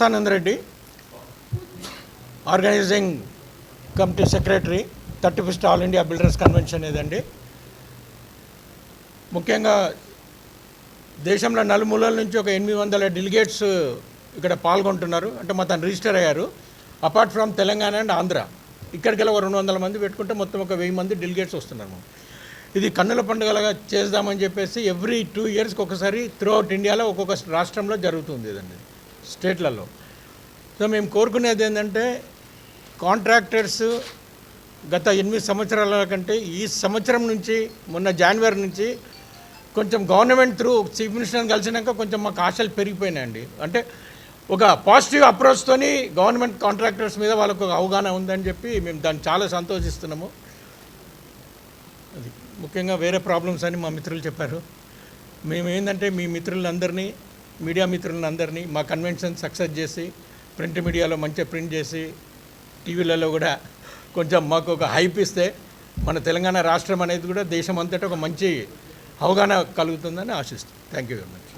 Satyanandareddy. Organizing committee secretary thirty fifth all India builders convention ఇదండి ముఖ్యంగా దేశంలో నలుమూలల నుంచి ఒక ఎనిమిది వందల డెలిగేట్స్ ఇక్కడ పాల్గొంటున్నారు. అంటే మా తను రిజిస్టర్ అయ్యారు. Apart from Telangana and Andhra ఇక్కడికి ఒక రెండు వందల మంది పెట్టుకుంటే మొత్తం ఒక వెయ్యి మంది డెలిగేట్స్ వస్తున్నారు ఇది కన్నుల పండుగలుగా చేద్దామని చెప్పేసి ఎవ్రీ టూ ఇయర్స్కి ఒకసారి త్రూ అవుట్ ఇండియాలో ఒక్కొక్క రాష్ట్రంలో జరుగుతుంది ఇదండి. స్టేట్లలో. సో మేము కోరుకునేది ఏంటంటే కాంట్రాక్టర్స్ గత ఎనిమిది సంవత్సరాల కంటే ఈ సంవత్సరం నుంచి మొన్న జనవరి నుంచి కొంచెం గవర్నమెంట్ త్రూ చీఫ్ మినిస్టర్ని కలిసినాక కొంచెం మాకు ఆశలు పెరిగిపోయినాయండి. అంటే ఒక పాజిటివ్ అప్రోచ్తోని గవర్నమెంట్ కాంట్రాక్టర్స్ మీద వాళ్ళకు ఒక అవగాహన ఉందని చెప్పి మేము దాన్ని చాలా సంతోషిస్తున్నాము. అది ముఖ్యంగా వేరే ప్రాబ్లమ్స్ అని మా మిత్రులు చెప్పారు. మేము ఏంటంటే మీ మిత్రులందరినీ మీడియా మిత్రులందరినీ మా కన్వెన్షన్ సక్సెస్ చేసి ప్రింట్ మీడియాలో మంచిగా ప్రింట్ చేసి టీవీలలో కూడా కొంచెం మాకు ఒక హైప్ ఇస్తే మన తెలంగాణ రాష్ట్రం అనేది కూడా దేశం అంతటా ఒక మంచి అవగాహన కలుగుతుందని ఆశిస్తాం. Thank you very much